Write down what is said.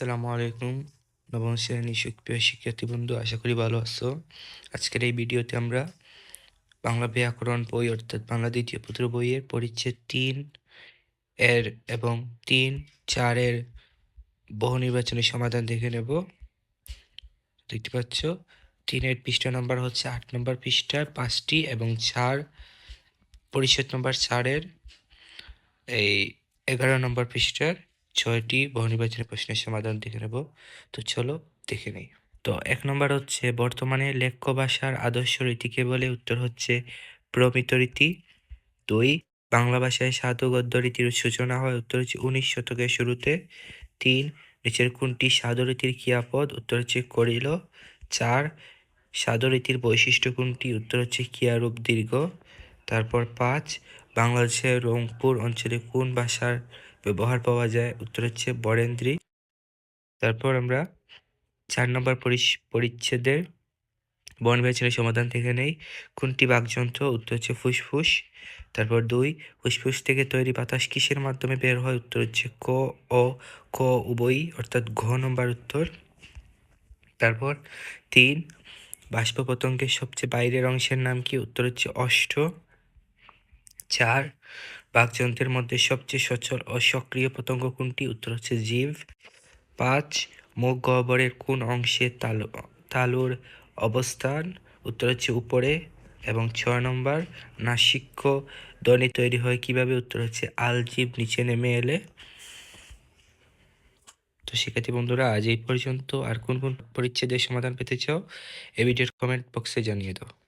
আসসালামু আলাইকুম, নবম শ্রেণি সুপ্রিয় শিক্ষার্থী বন্ধু, আশা করি ভালো আছো। আজকের এই ভিডিওতে আমরা বাংলা ব্যাকরণ বই, অর্থাৎ বাংলা দ্বিতীয় পত্র বইয়ের পরিচ্ছেদ তিন এর এবং তিন চারের বহু নির্বাচনী সমাধান দেখে নেব। দেখতে পাচ্ছ, তিনের পৃষ্ঠা নম্বর হচ্ছে আট নম্বর পৃষ্ঠার পাঁচটি এবং চার, পরিচ্ছেদ নম্বর চারের এই এগারো নম্বর পৃষ্ঠার ছয়টি বহুনির্বাচনী প্রশ্নের সমাধান দেখে নেব। তো চলো দেখে নেই। তো এক নম্বর হচ্ছে, বর্তমানে লেখ্য ভাষার আদর্শ রীতিকে বলে? উত্তর হচ্ছে, প্রমিত রীতি। দুই, বাংলা ভাষায় সাধু গদ্য রীতির সূচনা হয়। উত্তর হচ্ছে, উনিশ শতকের শুরুতে। তিন, নিচের কোনটি সাধু রীতির ক্রিয়াপদ? উত্তর হচ্ছে, করিল। চার, সাধু রীতির বৈশিষ্ট্য কোনটি? উত্তর হচ্ছে ক্রিয়ারূপ দীর্ঘ। তারপর পাঁচ, বাংলাদেশের রংপুর অঞ্চলে কোন ভাষার ব্যবহার পাওয়া যায়। উত্তর হচ্ছে বরেন্দ্রী। তারপর আমরা চার নম্বর পরিচ্ছেদের বনবিভাজনের সমাধান থেকে নেই। কোনটি বাকযন্ত্র, উত্তর হচ্ছে ফুসফুস। তারপর দুই, ফুসফুস থেকে তৈরি বাতাস কিসের মাধ্যমে বের হয়? উত্তর হচ্ছে ক, অ, ক উভয়ই, অর্থাৎ ঘ নম্বর উত্তর। তারপর তিন বাষ্প পতঙ্গের সবচেয়ে বাইরের অংশের নাম কি? উত্তর হচ্ছে অষ্ট। চার বাকযন্ত্রের মধ্যে সবচেয়ে সচল ও সক্রিয় পতঙ্গ কোনটি? উত্তর হচ্ছে জীব পাঁচ, মুখ গহ্বরের কোন অংশে তালু, তালুর অবস্থান? উত্তর হচ্ছে উপরে। এবং ছয় নম্বর, নাসিক্য ধ্বনি তৈরি হয় কীভাবে? উত্তর হচ্ছে আলজিব নিচে নেমে এলে। তো শিক্ষার্থী বন্ধুরা, আজ এই পর্যন্ত। আর কোন কোন পরিচ্ছেদের সমাধান পেতে চাও, এই ভিডিওর কমেন্ট বক্সে জানিয়ে দাও।